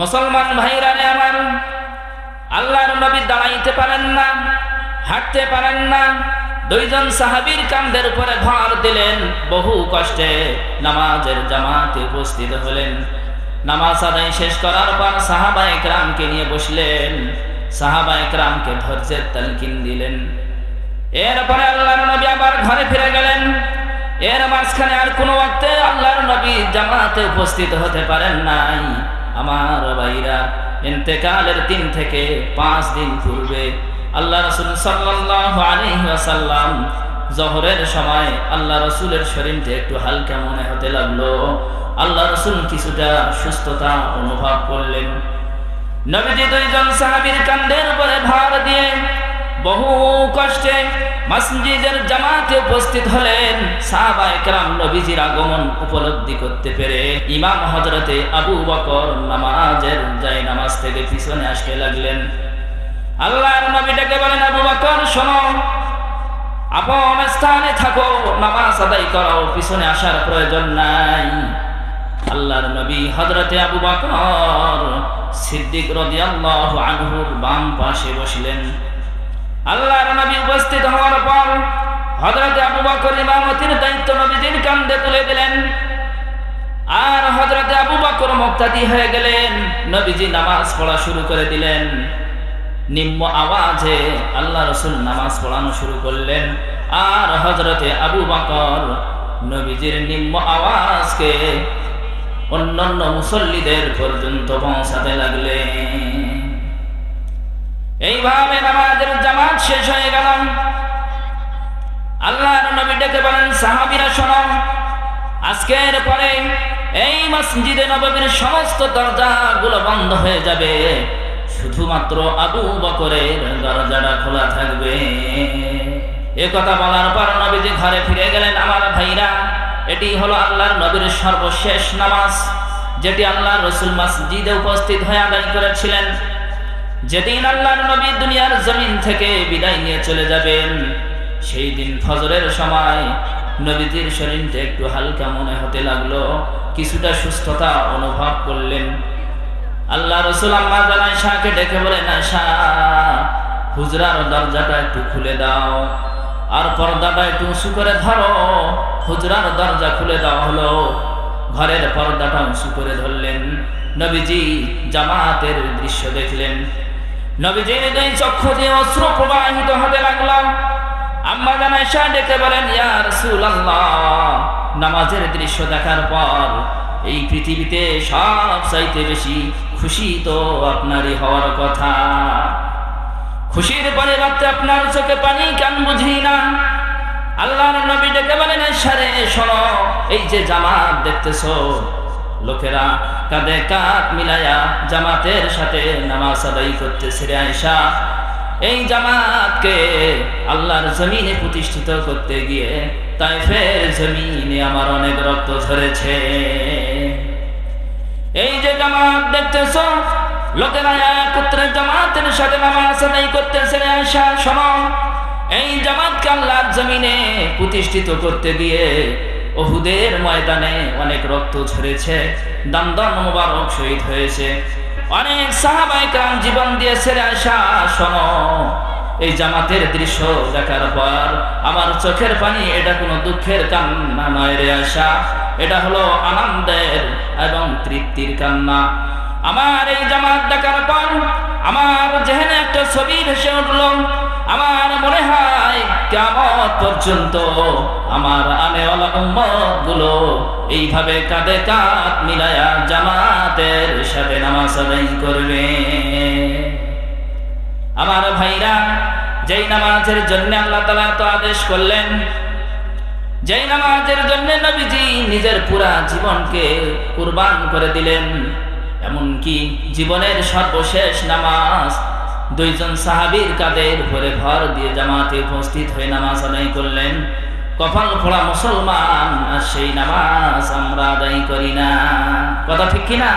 মুসলমান ভাইরা আমার, আল্লাহর নবী দাঁড়াইতে পারেন না, হাঁটতে পারেন না, দুইজন সাহাবীর কান্দের উপরে ভর দিলেন, বহু কষ্টে নামাজের জামাতে উপস্থিত হলেন। নামাজ আদায় শেষ করার পর সাহাবা একরামকে নিয়ে বসলেন, সাহাবা একরামকে ধৈর্যের তালকিন দিলেন। এরপরে আল্লাহর নবী আবার ঘরে ফিরে গেলেন। এর মাঝখানে আর কোনো ওয়াক্তে আল্লাহর নবী জামাতে উপস্থিত হতে পারেন নাই। আমার ভাইরা, ইন্তেকালের দিন থেকে পাঁচ দিন পূর্বে আল্লাহ রসুল সাল্লাম জহরের সময় আল্লাহ রসুলের শরীরটা একটু হালকা মনে হতে লাগল। আল্লাহ রসুল কিছুটা সুস্থতা অনুভব করলেন। নবীজি দুইজন সাহাবীর কান্ডের উপরে ভার দিয়ে বহু কষ্টে মসজিদের জামাতে উপস্থিত হলেন সাহাবা একরাম নবীজির আগমন উপলব্ধি করতে পেরে ইমাম হজরতে আবু বকর নামাজের যাই নামাজ থেকে পিছনে আসতে লাগলেন। আল্লাহর নবীটাকে বলেন, আবু বকর, শোনো, আপন স্থানে থাকো, নামাজ আদায় করো পিছনে আসার প্রয়োজন নাই। আল্লাহর নবী হজরতে আবু বকর সিদ্দিক রাদিয়াল্লাহু আনহুর বাম পাশে বসলেন। আল্লাহর নবী উপস্থিত হওয়ার পর আবু বকর ইমামতির দায়িত্ব নবীজির তুলে দিলেন। আর হজরতে আবু বকর মুক্তাদি হয়ে গেলেন, নবীজি নামাজ পড়া শুরু করে দিলেন। নিম্ন আওয়াজে আল্লাহ রসুল নামাজ পড়ানো শুরু করলেন। আর হজরতে আবু বকর নবীজির নিম্ন আওয়াজকে অন্যান্য মুসল্লিদের পর্যন্ত পৌঁছাতে লাগলেন। এইভাবে নামাজের জামাত শেষ হয়ে গেল আল্লাহর নবী ডেকে বলেন, সাহাবীরা, শোনো, আজকের পরে এই মসজিদে নববীর সমস্ত দরজাগুলো বন্ধ হয়ে যাবে। শুধুমাত্র আবু বকরের দরজাটা খোলা থাকবে। এ কথা বলার পর নবীজি ঘরে ফিরে গেলেন, আমার ভাইরা, এটি হলো আল্লাহর নবীর সর্বশেষ নামাজ, যেটি আল্লাহর রসুল মসজিদে উপস্থিত হয়ে আদায় করেছিলেন। যেদিন আল্লাহর নবী দুনিয়ার জমিন থেকে বিদায় নিয়ে চলে যাবেন, সেই দিন ফজরের সময় নবীজির শরীরটা একটু হালকা মনে হতে লাগল, কিছুটা সুস্থতা অনুভব করলেন। আল্লাহ রসুল আম্মা শাহকে ডেকে বলেন শাহ হুজরার দরজাটা একটু খুলে দাও, আর পর্দাটা একটু উঁচু করে ধরো। হুজরার দরজা খুলে দেওয়া হলো। ঘরের পর্দাটা উঁচু করে ধরলেন। নবীজি জামাতের দৃশ্য দেখলেন। চক্ষু প্রবাহিত ডেকে বলেন নামাজের দৃশ্য দেখার পর এই পৃথিবীতে সব চাইতে বেশি খুশি তো আপনারই হওয়ার কথা। খুশির পরে রাত্রে আপনার চোখে পানি, কেন বুঝি না। আল্লাহর নবী ডেকে বলেন সারে শোনো, এই যে জামাত দেখতেছো লোকেরা কাঁধে কাঁধ মিলায়া জামাতের সাথে নামাজ আদায় করতেছে রে আয়সা এই জামাতকে আল্লাহর জমিনে প্রতিষ্ঠিত করতে গিয়ে তাই ফের জমিনে আমার অনেক রক্ত ঝরেছে। এই যে জামাত দেখতেছ, লোকেরা একত্রে জামাতের সাথে নামাজ আদায় করতেছে রে আয়সা শোনো। এই জামাতকে আল্লাহর জমিনে প্রতিষ্ঠিত করতে গিয়ে ওহুদের ময়দানে অনেক রক্ত ঝরেছে, দামদম মুবারক শহীদ হয়েছে। অনেক সাহাবাই কাম জীবন দিয়েছে আশা শোনো, এই জামাতের দৃশ্য দেখার পর আমার চোখের পানি, এটা কোনো দুঃখের কান্না নয় রে আশা এটা হলো আনন্দের এবং তৃপ্তির কান্না। আমার এই জামাত দেখার পর আমার যেহেনে একটা ছবি ভেসে উঠল আমার মনে হয় কেমন পর্যন্ত আমার উম্মতগুলো এইভাবে কাঁধে কাঁধ মিলায়া জামাতের সাথে নামাজ আদায় করবে। আমার ভাইরা, যেই নামাজের জন্য আল্লাহ তালা তো আদেশ করলেন, যেই নামাজের জন্য নবীজি নিজের পুরা জীবনকে কুরবান করে দিলেন, এমনকি জীবনের সর্বশেষ নামাজ দুইজন সাহাবীর কাদের উপরে ভর দিয়ে জামাতে উপস্থিত হয়ে নামাজ আদায় করলেন। কপাল ফোড়া মুসলমান সেই নামাজ আমরা আদায় করি না। কথা ঠিক কিনা?